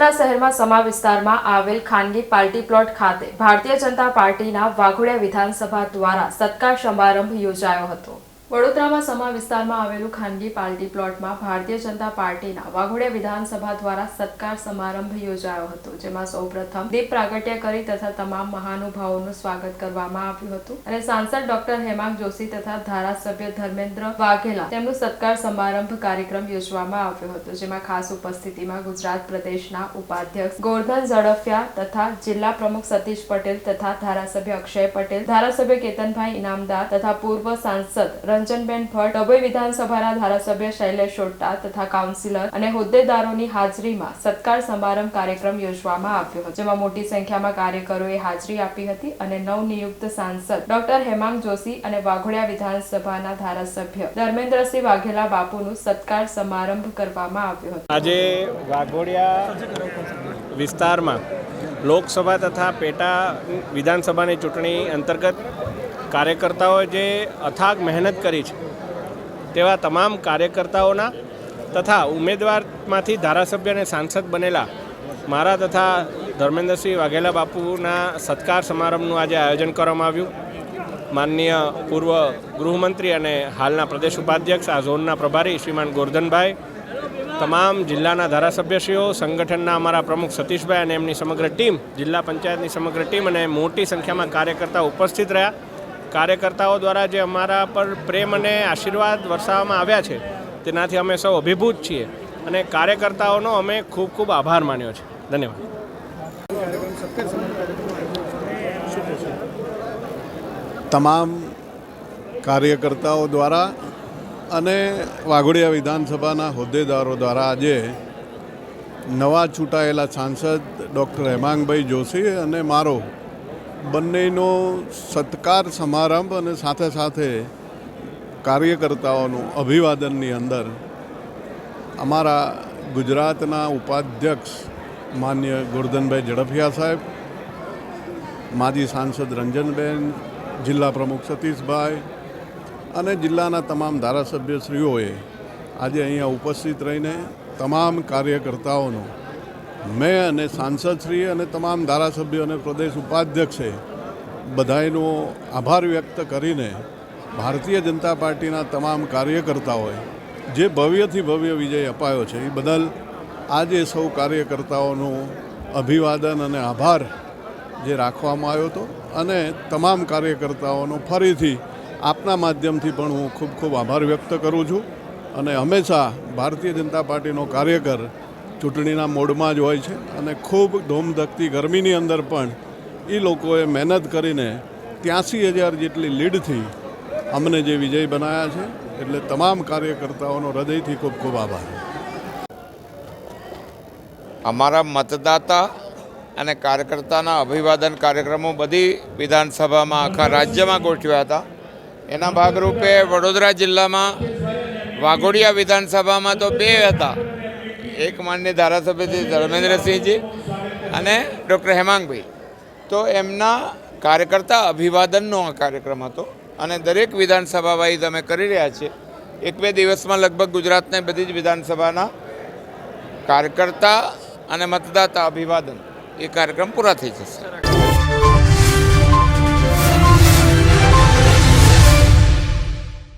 વડોદરા શહેરમાં સમા વિસ્તારમાં આવેલ ખાનગી પાર્ટી પ્લોટ ખાતે ભારતીય જનતા પાર્ટીના વાઘોડિયા વિધાનસભા દ્વારા સત્કાર સમારંભ યોજાયો હતો. વડોદરામાં સમા વિસ્તારમાં આવેલું ખાનગી પાર્ટી પ્લોટમાં ભારતીય જનતા પાર્ટીના વાઘોડિયા વિધાનસભા દ્વારા સત્કાર સમારંભ યોજાયો હતો, જેમાં સૌપ્રથમ દીપ પ્રાગટ્ય કરી તથા તમામ મહાનુભાવોનું સ્વાગત કરવામાં આવ્યું હતું. અને સાંસદ ડોક્ટર હેમાંગ જોશી તથા ધારાસભ્ય ધર્મેન્દ્ર વાઘેલા તેમનું સત્કાર સમારંભ કાર્યક્રમ યોજવામાં આવ્યો હતો, જેમાં ખાસ ઉપસ્થિતિમાં ગુજરાત પ્રદેશના ઉપાધ્યક્ષ ગોરધન ઝડફિયા તથા જિલ્લા પ્રમુખ સતીશ પટેલ તથા ધારાસભ્ય અક્ષય પટેલ, ધારાસભ્ય કેતનભાઈ ઇનામદાર તથા પૂર્વ સાંસદ રંજનબેન ભટ્ટ, અભય વિધાનસભાના ધારાસભ્ય શૈલેષ શોટ્ટા તથા કાઉન્સિલર અને હોદ્દેદારોની હાજરીમાં સત્કાર સમારંભ કાર્યક્રમ યોજવામાં આવ્યો હતો, જેમાં મોટી સંખ્યામાં કાર્યકરોએ હાજરી આપી હતી અને નવનિયુક્ત સાંસદ ડોક્ટર હેમાંગ જોશી અને વાઘોડિયા વિધાનસભાના ધારાસભ્ય ધર્મેન્દ્રસિંહ વાઘેલા બાપુનું સત્કાર સમારંભ કરવામાં આવ્યો હતો. આજે વાઘોડિયા વિસ્તારમાં લોકસભા તથા પેટા વિધાનસભાની ચૂંટણી અંતર્ગત કાર્યકર્તાઓએ જે અથાગ મહેનત કરી છે, તેવા તમામ કાર્યકર્તાઓના તથા ઉમેદવારમાંથી ધારાસભ્ય અને સાંસદ બનેલા મારા તથા ધર્મેન્દ્રસિંહ વાઘેલા બાપુના સત્કાર સમારંભનું આજે આયોજન કરવામાં આવ્યું. માનનીય પૂર્વ ગૃહમંત્રી અને હાલના પ્રદેશ ઉપાધ્યક્ષ, આ ઝોનના પ્રભારી શ્રીમાન ગોરધનભાઈ, તમામ જિલ્લાના ધારાસભ્યશ્રીઓ, સંગઠનના અમારા પ્રમુખ સતીશભાઈ અને એમની સમગ્ર ટીમ, જિલ્લા પંચાયતની સમગ્ર ટીમ અને મોટી સંખ્યામાં કાર્યકર્તાઓ ઉપસ્થિત રહ્યા. કાર્યકર્તાઓ દ્વારા જે અમારા પર પ્રેમ અને આશીર્વાદ વરસાવવામાં આવ્યા છે, તેનાથી અમે સૌ અભિભૂત છીએ અને કાર્યકર્તાઓનો અમે ખૂબ ખૂબ આભાર માન્યો છે. ધન્યવાદ. તમામ કાર્યકર્તાઓ દ્વારા અને વાઘોડિયા વિધાનસભાના હોદ્દેદારો દ્વારા આજે નવા ચૂંટાયેલા સાંસદ ડૉક્ટર હેમાંગભાઈ જોશી અને મારો બંનેનો સત્કાર સમારંભ અને સાથે સાથે કાર્યકર્તાઓનું અભિવાદનની અંદર અમારા ગુજરાતના ઉપાધ્યક્ષ માન્ય ગોરધનભાઈ ઝડફિયા સાહેબ, માજી સાંસદ રંજનબેન, જિલ્લા પ્રમુખ સતીશભાઈ અને જિલ્લાના તમામ ધારાસભ્યશ્રીઓએ આજે અહીંયા ઉપસ્થિત રહીને તમામ કાર્યકર્તાઓનો મેં અને સાંસદશ્રી અને તમામ ધારાસભ્યો અને પ્રદેશ ઉપાધ્યક્ષે બધાયનો આભાર વ્યક્ત કરીને ભારતીય જનતા પાર્ટીના તમામ કાર્યકર્તાઓએ જે ભવ્યથી ભવ્ય વિજય અપાયો છે, એ બદલ આજે સૌ કાર્યકર્તાઓનું અભિવાદન અને આભાર જે રાખવામાં આવ્યો હતો અને તમામ કાર્યકર્તાઓનો ફરીથી આપના માધ્યમથી પણ હું ખૂબ ખૂબ આભાર વ્યક્ત કરું છું અને હંમેશા ભારતીય જનતા પાર્ટીનો કાર્યકર ચૂંટણીના મોડમાં જ હોય છે અને ખૂબ ધૂમધકતી ગરમીની અંદર પણ એ લોકોએ મહેનત કરીને ત્યાંસી હજાર જેટલી લીડથી અમને જે વિજય બનાવ્યા છે, એટલે તમામ કાર્યકર્તાઓનો હૃદયથી ખૂબ ખૂબ આભાર. અમારા મતદાતા અને કાર્યકર્તાના અભિવાદન કાર્યક્રમો બધી વિધાનસભામાં આખા રાજ્યમાં ગોઠવ્યા હતા. એના ભાગરૂપે વડોદરા જિલ્લામાં વાઘોડિયા વિધાનસભામાં તો બે હતા. એક માન્ય ધારાસભ્ય ધર્મેન્દ્રસિંહજી અને ડૉક્ટર હેમાંગભાઈ. તો એમના કાર્યકર્તા અભિવાદનનો આ કાર્યક્રમ હતો અને દરેક વિધાનસભા વાઇઝ અમે કરી રહ્યા છીએ. એક બે દિવસમાં લગભગ ગુજરાતને બધી જ વિધાનસભાના કાર્યકર્તા અને મતદાતા અભિવાદન એ કાર્યક્રમ પૂરા થઈ જશે.